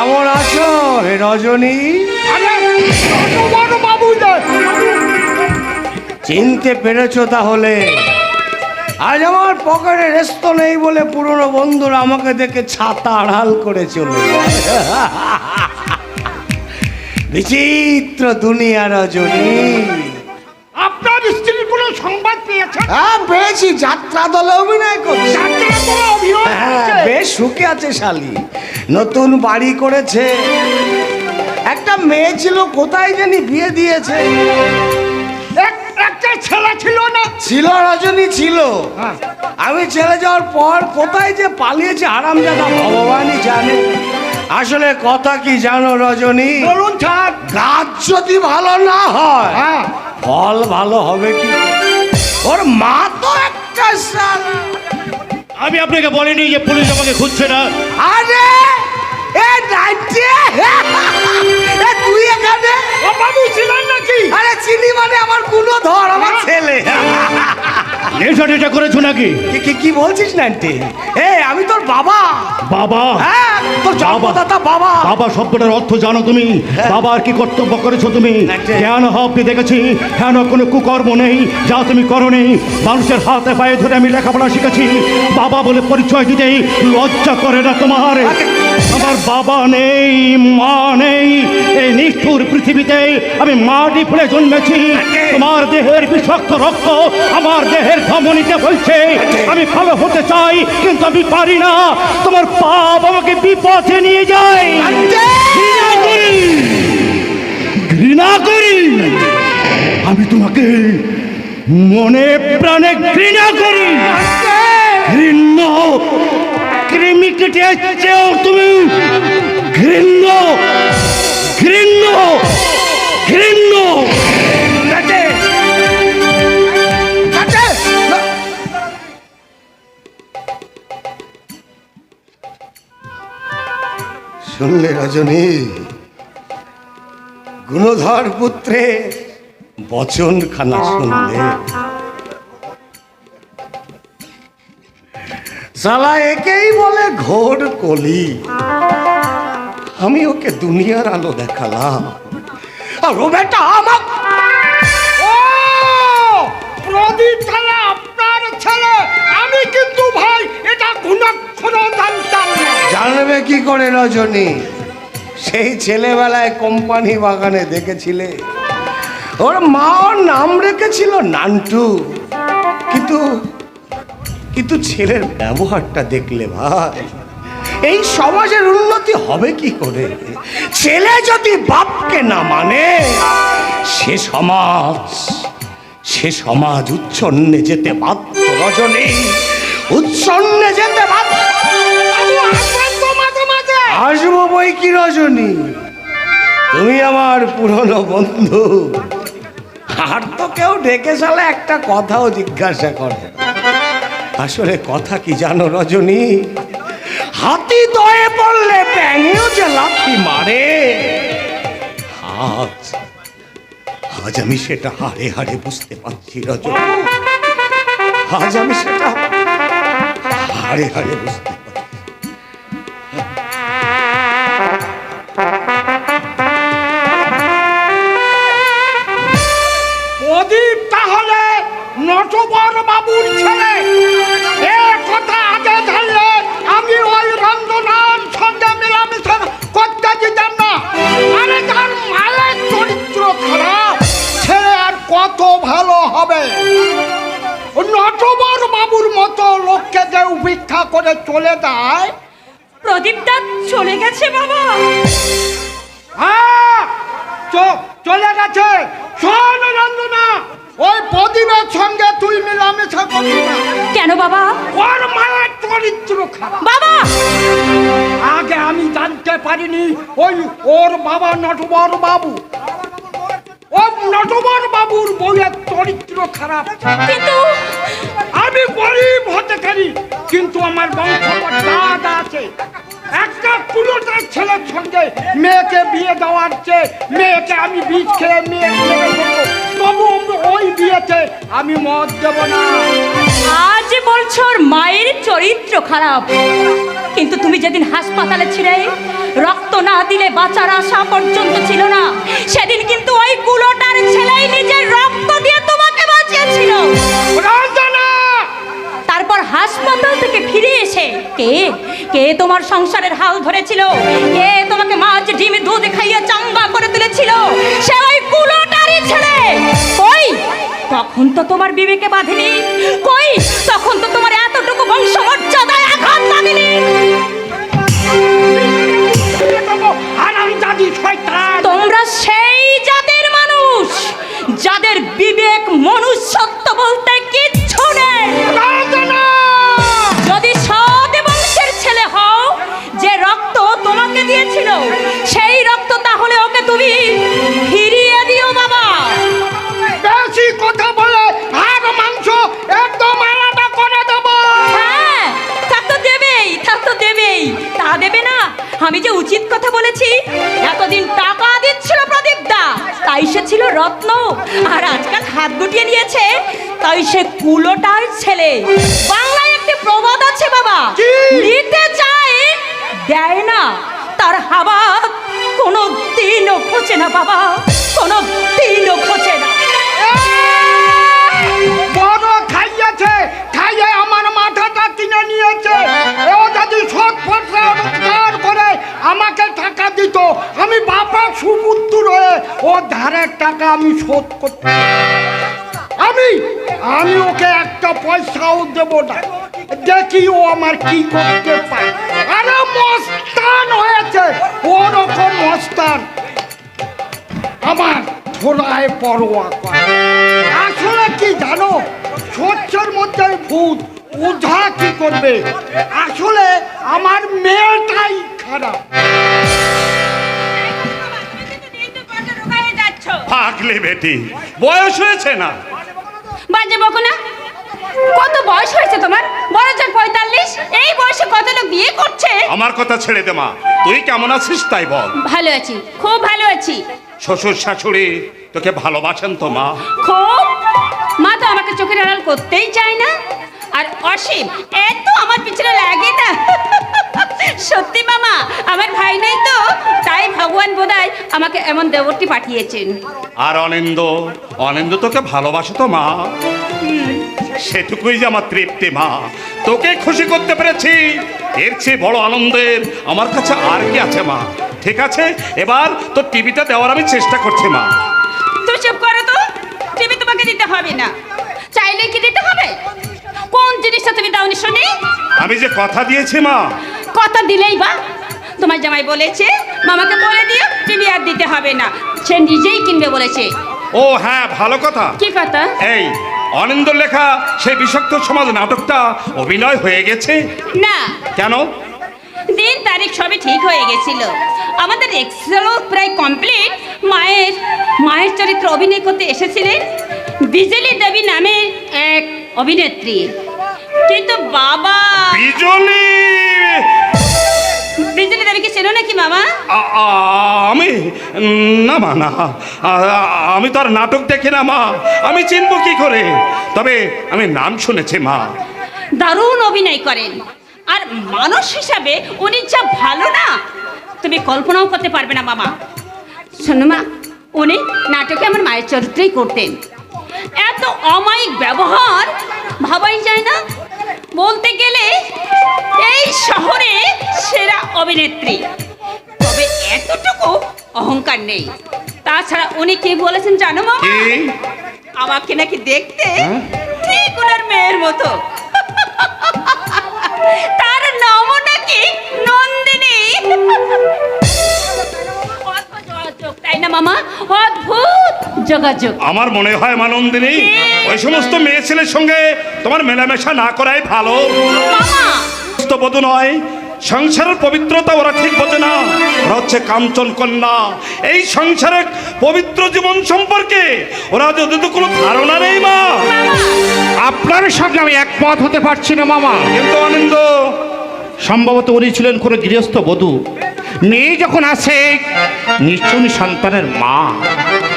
কেমন আছো হে রজনী? চিনতে পেরেছ তাহলে? আজ আমার পকেটে রেস্ত নেই বলে পুরনো বন্ধুরা আমাকে দেখে ছাতা আড়াল করে চলে। বিচিত্র দুনিয়া রজনী। আপনার স্ত্রীর কোনো সংবাদ পেয়েছেন? হ্যাঁ পেয়েছি। যাত্রা দলে অভিনয় করছে। হ্যাঁ বেশ সুখে আছে শালি। নতুন বাড়ি করেছে। একটা মেয়ে ছিল কোথায় জানি বিয়ে দিয়েছে। এক- একটা ছেলে ছিল না? ছিল রজনী ছিল। হ্যাঁ। আমি ছেড়ে যাওয়ার পর কোথায় যে পালিয়েছে আরামজাদা ভগবানই জানে। আসলে কথা কি জানো রজনী? বলুন স্যার। গাছ যদি ভালো না হয় হ্যাঁ। ফল ভালো হবে কি? ওর মা তো একটা। আমি আপনাকে বলিনি যে পুলিশ আমাকে খুঁজছে না। আরে! এ নাইটি এ? তুই এখানে? ও বাবু ছিলেন নাকি? আরে চিনি মানে আমারগুলো ধর আমার ছেলে। নেশা টেশা করেছ নাকি? কি কি কি বলছিস নাইটি এ আমি তোর বাবা। বাবা? হ্যাঁ তোর জন্মদাতা বাবা। বাবা শব্দটার অর্থ জানো তুমি। বাবার কি কর্তব্য করেছ তুমি। জ্ঞান হবকে দেখেছি? কেন কোনো কুকর্ম নেই? যা তুমি করনি মানুষের হাতে পায়ে ধরে আমি লেখাপড়া শিখেছি। বাবা বলে পরিচয় দিতেই লজ্জা করে না তোমার। আমার বাবা নেই, মা নেই, এই নিষ্ঠুর পৃথিবীতে আমি মাটি ফুলে জন্মেছি। তোমার দেহের বিষাক্ত রক্ত আমার দেহের ধমনীতে বলছে আমি ভালো হতে চাই, কিন্তু আমি পারি না। তোমার পাপ আমাকে বিপথে নিয়ে যায়। ঘৃণা করি। ঘৃণা করি। আমি তোমাকে মনে প্রাণে ঘৃণা করি। ঘৃণ্য কেটে এসছেও তুমি ঘৃণ্য ঘৃণ্য ঘৃণ্য। শুনলে রজনী গুণধর পুত্রে বচন খানা শুনলে। সালা একেই বলে ঘোর কলি। আমি ওকে দুনিয়ার আলো দেখালাম। আর ও বেটা আমার প্রদীপ তাহলে আপনার ছেলে। আমি কিন্তু ভাই, এটা গুণাক্ষর জানতাম না। জানবে কি করে রজনী? সেই ছেলেবেলায় কোম্পানি বাগানে দেখেছিলে। ওর মা ওর নাম রেখেছিল নান্টু। কিন্তু কিন্তু ছেলের ব্যবহারটা দেখলে ভাই, এই সমাজের উন্নতি হবে কি করে ছেলে যদি বাপকে না মানে সে সমাজ সে সমাজ উচ্ছন্নে যেতে বাধ্য রজনী, উচ্ছন্নে যেতে বাধ্য আসব বই কি রজনী, তুমি আমার পুরনো বন্ধু আর তো কেউ ডেকে সালে একটা কথাও জিজ্ঞাসা করে। আসলে কথা কি জানো রজনী? হাতি দয়ে পড়লে ব্যাঙেও যে লাথি মারে। আজ আজ আমি সেটা হাড়ে হাড়ে বুঝতে পারছি রজনী। আজ আমি সেটা হাড়ে হাড়ে বুঝতে সঙ্গে তুই মেলামেশা করবি না। কেন বাবা? ওর মায়ের চরিত্র খারাপ। বাবা! আগে আমি জানতে পারিনি ওই ওর বাবা নটবর বাবু। ও নটবর বাবুর বউয়ের চরিত্র খারাপ। কিন্তু আমি গরিব হতে পারি কিন্তু আমার বংশ দাদা আছে। একটা পুরোটার ছেলের সঙ্গে মেয়েকে বিয়ে দেওয়ার চেয়ে মেয়েকে আমি বীজ খেয়ে মেয়ে আমি ওই বিয়েতে আমি মত দেব না। আজ বলছো ওর মায়ের চরিত্র খারাপ। কিন্তু তুমি যেদিন হাসপাতালে ছিলে রক্ত না দিলে বাঁচার আশা পর্যন্ত ছিল না। সেদিন কিন্তু ওই কুলোটার ছেলেই নিজের রক্ত দিয়ে তোমাকে বাঁচিয়েছিল। তারপর হাসপাতাল থেকে ফিরে এসে কে কে তোমার সংসারের হাল ধরেছিল? কে তোমাকে মাছ ডিম দুধ খাইয়ে চাঙ্গা করে তুলেছিল? সে ওই কুলোটারই ছেলে। কই? তখন তো তোমার বিবেকে বাঁধেনি। কই? তখন তো তোমার এতটুকু বংশমর্যাদায় আঘাত লাগেনি। তোমরা সেই জাতের মানুষ যাদের বিবেক মনুষ্যত্ব সে কুলোটার ছেলে। বাংলায় একটি প্রবাদ আছে বাবা। নিতে চায় দেয় না। তার হাবা কোনো দিনও খোঁচে না বাবা। কোনো দিনও খোঁচে না বড় খাইয়েছে খাইয়ে আমার মাথাটা কিনে নিয়েছে। ও যদি রোজগার করে আমাকে টাকা দিত আমি বাবা সুপুত্র হয়ে ও ধারের টাকা আমি শোধ করতে আমি আমি ওকে একটা পয়সাও দেব না। দেখি ও আমার কি করতে পারে। আরে মস্তান হয়েছে ওরকম মস্তান। আমার থোড়ায় পরোয়া করে। আসলে কি জানো সত্যের মধ্যে ভূত ওঝা কি করবে? আসলে আমার মেয়েটাই খারাপ। পাগলে বেটি বয়স হয়েছে না। বাজে বকো না কত বয়স হয়েছে তোমার? বড় জোর পঁয়তাল্লিশ। এই বয়সে কত লোক বিয়ে করছে? আমার কথা ছেড়ে দে মা। তুই কেমন আছিস তাই বল। ভালো আছি খুব ভালো আছি। শ্বশুর শাশুড়ি তোকে ভালোবাসেন তো মা। খুব। মা তো আমাকে চোখের আড়াল করতেই চায় না। আর অসীম এত আমার পিছনে লাগে না। সত্যি মামা আমার আমাকে এমন দেবরটি পাঠিয়েছেন। আর অনিন্দ অনিন্দ তোকে ভালোবাসে তো মা। সেটুকুই যে আমার তৃপ্তি মা। তোকে খুশি করতে পেরেছি। এর চেয়ে বড় আনন্দের আমার কাছে আর কি আছে মা? ঠিক আছে? এবার তোর টিভিটা দেওয়ার আমি চেষ্টা করছি মা। তুমি চুপ করো তো। টিভি তোমাকে দিতে হবে না। চাইলে কি দিতে হবে? কোন জিনিসটা তুমি দাওনি শুনি আমি যে কথা দিয়েছি মা। কথা দিলেই বা। তোমার জামাই বলেছে মামাকে বলে দিও টিভি আর দিতে হবে না। সে নিজেই কিনবে বলেছে। ও হ্যাঁ ভালো কথা। কি কথা? এই অনিন্দর লেখা সেই বিষাক্ত সমাজ নাটকটা অভিনয় হয়ে গেছে? না। কেন? দিন তারিখ সবই ঠিক হয়ে গেছিল। আমাদের এক্সেলও প্রায় কমপ্লিট মায়ের মায়ের চরিত্র অভিনয় করতে এসেছিলেন বিজলি দেবী নামে এক অভিনেত্রী। কিন্তু বাবা বিজলি বিজলি দেবীকে চেনো নাকি মামা আমি না মা না। আমি তো আর নাটক দেখি না মা। আমি চিনব কি করে? তবে আমি নাম শুনেছি মা। দারুণ অভিনয় করেন। আর মানুষ হিসাবে উনি যা ভালো না তুমি কল্পনাও করতে পারবে না মামা। শোনো মা উনি নাটকে আমার মায়ের চরিত্রেই করতেন। এত অমায়িক ব্যবহার ভাবাই যায় না বলতে গেলে এই শহরে সেরা অভিনেত্রী। তবে এতটুকু অহংকার নেই। তাছাড়া উনি কি বলেছেন জানো মামা? আমাকে নাকি দেখতে হ্যাঁ? ঠিক ওনার মেয়ের মতো। তার নামও নাকি নন্দিনী। তাই না মামা? অদ্ভুত যোগাযোগ। আমার মনে হয় মানন্দিনী ওই সমস্ত মেয়ে ছেলের সঙ্গে তোমার মেলামেশা না করাই ভালো। মামা! তো বোধ নয় সংসারের পবিত্রতা ওরা ঠিক বোঝে না। ওরা হচ্ছে কাঞ্চন কন্যা। এই সংসারের পবিত্র জীবন সম্পর্কে ওরা যদি তো কোনো ধারণা নেই মা। আপনার সঙ্গে আমি একমত হতে পারছি না মামা। কিন্তু আনন্দ। সম্ভবত উনি ছিলেন কোনো গৃহস্থ বধূ। মেয়ে যখন আসে নিশ্চয়ই সন্তানের মা।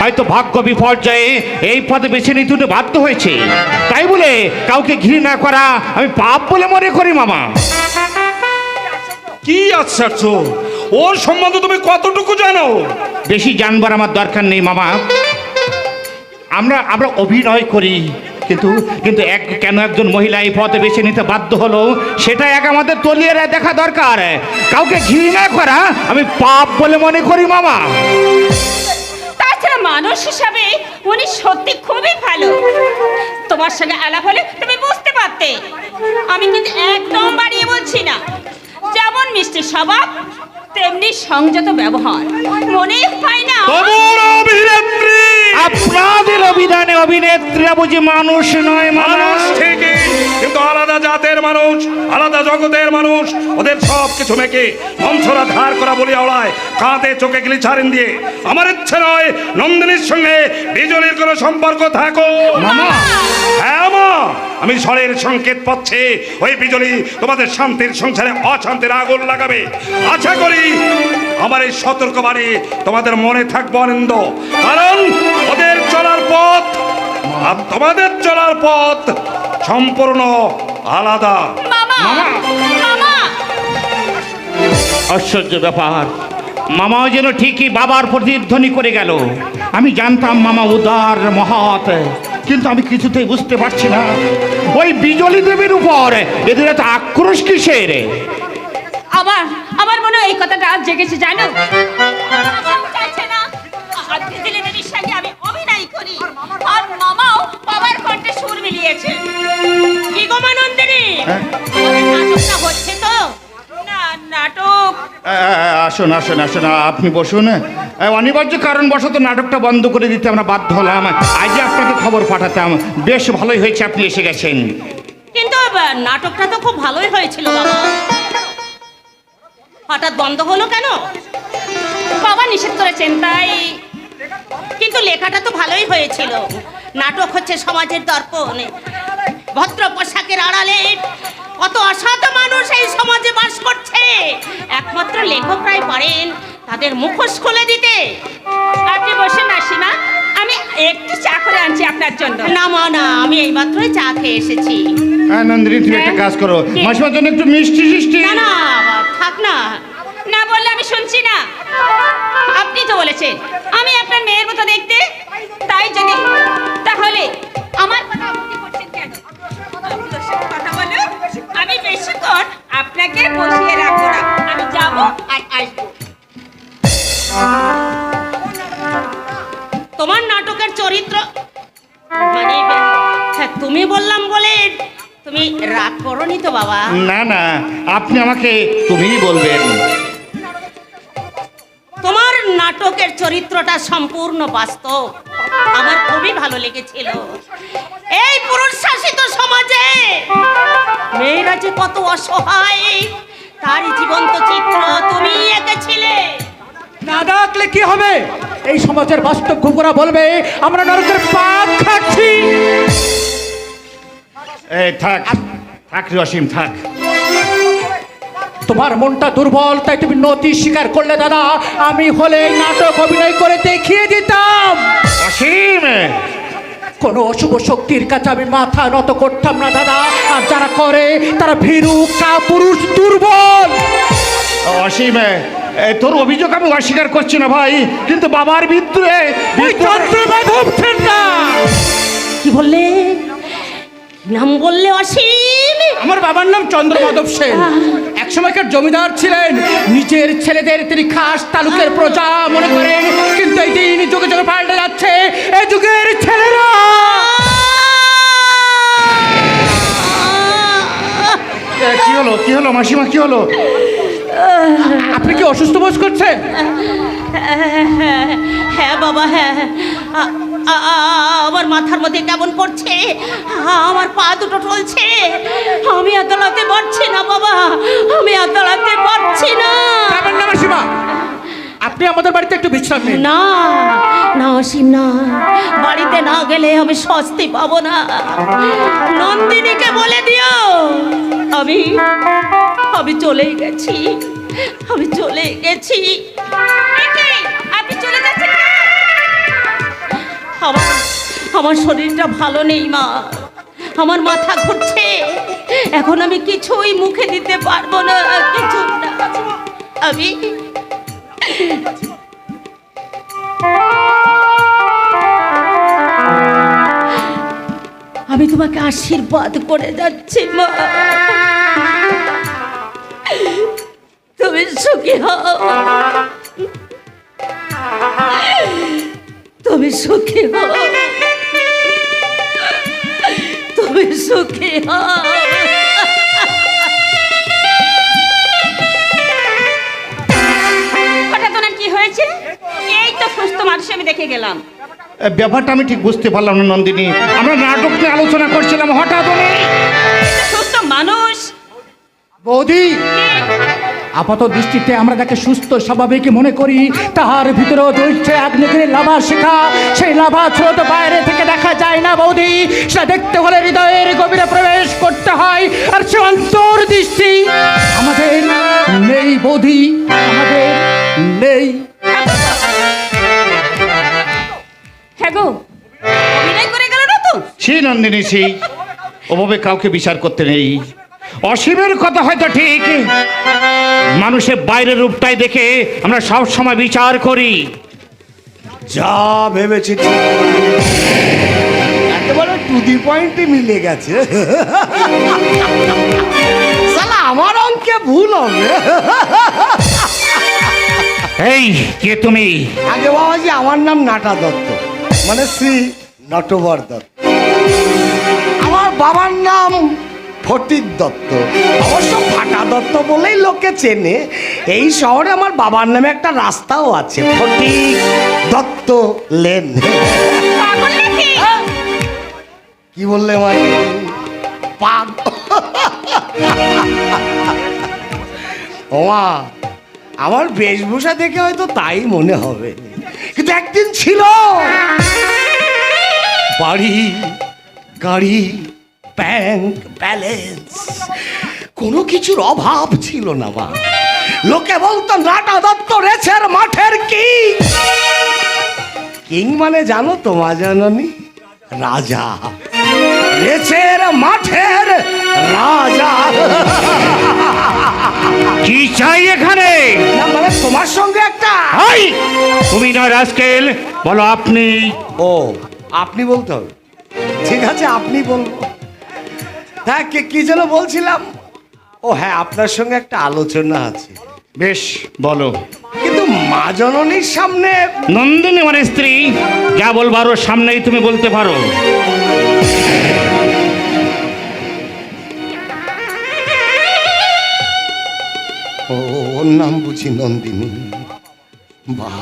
হয়তো ভাগ্য বিপর্যয়ে এই পদে বেছে নিতে বাধ্য হয়েছে। তাই বলে কাউকে ঘৃণা করা আমি পাপ বলে মনে করি মামা। কি আশ্চর্য! ওর সম্বন্ধে তুমি কতটুকু জানো? বেশি জানবার আমার দরকার নেই মামা। আমরা আমরা অভিনয় করি। কিন্তু কিন্তু এক কেন একজন মহিলা এই পথে বেছে নিতে বাধ্য হলো? সেটা এক আমাদের তলিয়ে দেখা দরকার। কাউকে ঘৃণা করা আমি পাপ বলে মনে করি মামা। তাছাড়া মানুষ হিসাবে উনি সত্যি খুবই ভালো। তোমার সঙ্গে আলাপ হলে তুমি বুঝতে পারতে। আমি কিন্তু একদম বাড়িয়ে বলছি না। যেমন মিষ্টি স্বভাব তেমনি সংযত ব্যবহার। মনে হয় না আপনাদের অভিধানে অভিনেত্রীরা বুঝি মানুষ নয় মানুষ। ঠিকই কিন্তু আলাদা জাতের মানুষ আলাদা জগতের মানুষ ওদের সব কিছু মেকে মঞ্চরা ধার করা বলি আওড়ায় কাঁধে চোখে গেলি ছাড়েন দিয়ে। আমার ইচ্ছে নয় নন্দিনীর সঙ্গে বিজলির কোনো সম্পর্ক থাকো মামা! হ্যাঁ মা! আমি ঝড়ের সংকেত পাচ্ছি। ওই বিজলি তোমাদের শান্তির সংসারে অশান্তির আগুন লাগাবে। আশা করি আমার এই সতর্ক বাণী তোমাদের মনে থাকব আনন্দ কারণ ওদের চলার পথ আর তোমাদের চলার পথ সম্পূর্ণ আলাদা। মামা! মামা! আশ্চর্য ব্যাপার। মামাও যেন ঠিকই বাবার প্রতিধ্বনি করে গেল। আমি জানতাম মামা উদার মহৎ কিন্তু আমি কিছুতেই বুঝতে পারছি না। ওই বিজলি দেবীর উপর এদের এত আক্রোশ কিসের? আবার আমার মনে হয় এই কথাটা আজ জেগেছে জানো? আমি অভিনয় করি। আর মামাও বাবার সুর মিলিয়েছে। কি গো মানন্দিনী? নাটকটা হচ্ছে তো? না নাটক। আসুন আসুন আসুন আপনি বসুন। অনিবার্য কারণ বশত নাটকটা বন্ধ করে দিতে আমরা বাধ্য হলাম। আজ আপনাকে খবর পাঠাতাম। বেশ ভালোই হয়েছে আপনি এসে গেছেন। কিন্তু নাটকটা তো খুব ভালোই হয়েছিল বাবা। হঠাৎ বন্ধ হলো কেন? বাবা নিষেধ করেছেন তাই। কিন্তু লেখাটা তো ভালোই হয়েছিল। নাটক হচ্ছে সমাজের দর্পণ। ভদ্র পোশাকের আড়ালে কত অসাধ মানুষ এই সমাজে বাস করছে। একমাত্র লেখক লেখকরাই পারেন তাদের মুখোশ খুলে দিতে। আপনি বসেন মাসিমা আমি একটু চা করে আনছি আপনার জন্য। না মা না আমি এই এইমাত্রই চা খেয়ে এসেছি। হ্যাঁ নন্দিনী তুমি একটা কাজ করো। মাসিমার জন্য একটু মিষ্টি সিষ্টি। না না থাক না। না বললে আমি শুনছি না। আপনি তো বলেছেন আমি আপনার মেয়ের মতো দেখতে। তাই যদি আপনাকে বসিয়ে রাখব না। আমি যাব আর আসব। তোমার নাটকের চরিত্র মানে হ্যাঁ, তুমি বললাম বলে তুমি রাগ করনি তো বাবা? না না আপনি আমাকে তুমিই বলবেন। তোমার নাটকের চরিত্রটা সম্পূর্ণ বাস্তব। আমার খুবই ভালো লেগেছিল। কত অসহায়। তারই জীবন্ত চিত্র তুমি এঁকেছিলে। না ডাকলে কি হবে? এই সমাজের বাস্তব ঘুমরা বলবে আমরা নরকের পাপ খাচ্ছি। এই থাক থাক রে অসীম থাক। তোমার মনটা দুর্বল তাই তুমি নতি স্বীকার করলে দাদা। আমি হলে নাটক অভিনয় করে দেখিয়ে দিতাম। অসীম! কোনো অশুভ শক্তির কাছে আমি মাথা নত করতাম না দাদা। আর যারা করে তারা ভীরু কাপুরুষ দুর্বল। অসীম এ, তোর অভিযোগ আমি অস্বীকার করছি না ভাই। কিন্তু বাবার বিদ্রোহে কি বললে? নাম বললে অসীম? আমার বাবার নাম চন্দ্রমাধব সেন। সময়কার জমিদার ছিলেন। নিজের ছেলেদের তিনি খাস তালুকের প্রজা মনে করেন। কিন্তু এই দিন যুগে যুগে পাল্টে যাচ্ছে এই যুগের ছেলেরা। কি হলো? কি হলো মাসিমা কি হলো? আপনি কি অসুস্থ বোধ করছেন? হ্যাঁ, হ্যাঁ বাবা হ্যাঁ আ- আমার মাথার মধ্যে কেমন করছে আমার পা দুটো টলছে। আমি আর দাঁড়াতে পারছি না বাবা। আমি আর পারছি না। আপনি আমাদের বাড়িতে একটু বিশ্রাম নিন। না না অসীম না বাড়িতে না গেলে আমি স্বস্তি পাবো না। নন্দিনীকে বলে দিও। আমি আমি চলে গেছি। আমি চলে গেছি। আমার আমার শরীরটা ভালো নেই, মা। আমার মাথা ঘুরছে। এখন আমি কিছুই মুখে দিতে পারব না, কিছু আমি আমি তোমাকে আশীর্বাদ করে যাচ্ছি, মা। তুমি সুখী হও। তুমি সুখী হও। তুমি সুখী হও। হঠাৎ ওনার কি হয়েছে? এই তো সুস্থ মানুষ আমি দেখে গেলাম। ব্যাপারটা আমি ঠিক বুঝতে পারলাম না নন্দিনী। আমরা নাটক নিয়ে আলোচনা করছিলাম হঠাৎ সুস্থ মানুষ। বৌদি! আপাত দৃষ্টিতে আমরা যাকে সুস্থ স্বাভাবিক মনে করি তাহার ভিতরেও রয়েছে আগ্নেয়গিরির লাভা শিখা। সেই লাভা স্রোত বাইরে থেকে দেখা যায় না বৌদি। সেটা দেখতে হলে হৃদয়ের গভীরে প্রবেশ করতে হয় আর সে অন্তর্দৃষ্টি আমাদের নেই বৌদি আমাদের নেই। হ্যাঁ গো অভিনয় করে গেল না তো? সেই নন্দিনী সেই ওভাবে কাউকে বিচার করতে নেই। অসীমের কথা হয়তো ঠিক। মানুষের বাইরের রূপটাই দেখে আমরা সব সময় বিচার করি। যা ভেবেছি একেবারে টু দি পয়েন্টে মিলে গেছে। সালা আমার অঙ্কে ভুল হবে। এই কে তুমি? আগে বাবাজি আমার নাম নাটা দত্ত। মানে শ্রী নটবর দত্ত। আমার বাবার নাম ফটিক দত্ত। অবশ্য ফাটা দত্ত বলেই লোকে চেনে। এই শহরে আমার বাবার নামে একটা রাস্তাও আছে। ফটিক দত্ত লেন। কি বললে পাগ ওমা, আমার বেশভূষা দেখে হয়তো তাই মনে হবে। কিন্তু একদিন ছিল। বাড়ি, গাড়ি ব্যাংক ব্যালেন্স কোনো কিছুর অভাব ছিল না বা লোকে বলতো নাটা দত্ত রেছের মাঠের কি? কিং মানে জানো তো মা জাননি? রাজা। রেছের মাঠের রাজা। কি চাই এখানে? না মানে তোমার সঙ্গে একটা। হাই! তুমি নয় রাজকেল বলো আপনি। ও আপনি বলতে হবে। ঠিক আছে আপনি বলব হ্যাঁ কে কি যেন বলছিলাম? ও হ্যাঁ আপনার সঙ্গে একটা আলোচনা আছে। বেশ বলো। কিন্তু মা জননীর সামনে নন্দিনী আমার স্ত্রী যা বলবার ওর সামনেই তুমি বলতে পারো। ও ওর নাম বুঝি নন্দিনী। বাহ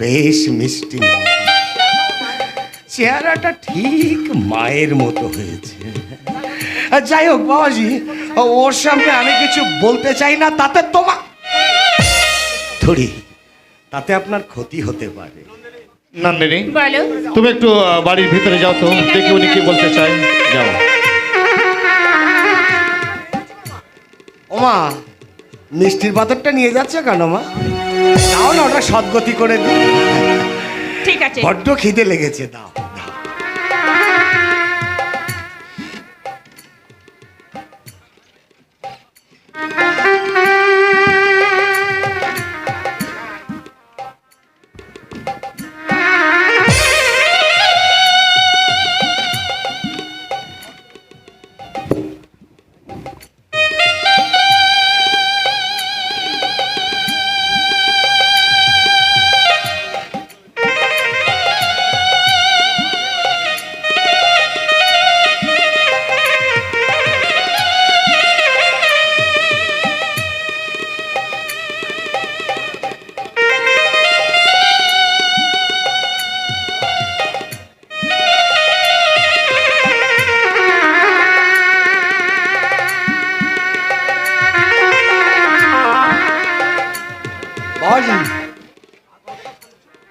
বেশ মিষ্টি নাম চেহারাটা ঠিক মায়ের মতো হয়েছে। আর যাই হোক বাবাজি ওর সামনে আমি কিছু বলতে চাই না তাতে তোমার ধরি তাতে আপনার ক্ষতি হতে পারে। নন্দিনী বলো। তুমি একটু বাড়ির ভিতরে যাও তো দেখি উনি কি বলতে চায়। যাও। ওমা মিষ্টির পাথরটা নিয়ে যাচ্ছে কেন মা? তাও না ওটা সদ্গতি করে দিই। ঠিক আছে। বড্ড খিদে লেগেছে দাও।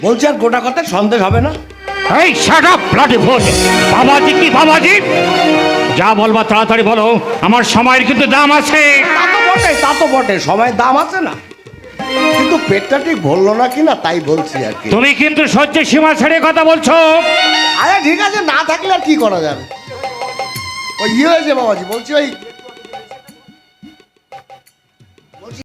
বলছি আর গোটা কথা সন্দেশ হবে না? এই শাট আপ ব্লাডি ফুল বাবাজি কি বাবাজি? যা বলবা তাড়াতাড়ি বলো আমার সময়ের কিন্তু দাম আছে। তা তো বটে তা তো বটে সময় দাম আছে না। কিন্তু পেটটা ঠিক ভরলো না কি না তাই বলছি আর কি। তুমি কিন্তু সহ্য সীমা ছেড়ে কথা বলছো। আরে ঠিক আছে না থাকলে আর কি করা যাবে? ওই ইয়ে হয়েছে বাবাজি বলছি ওই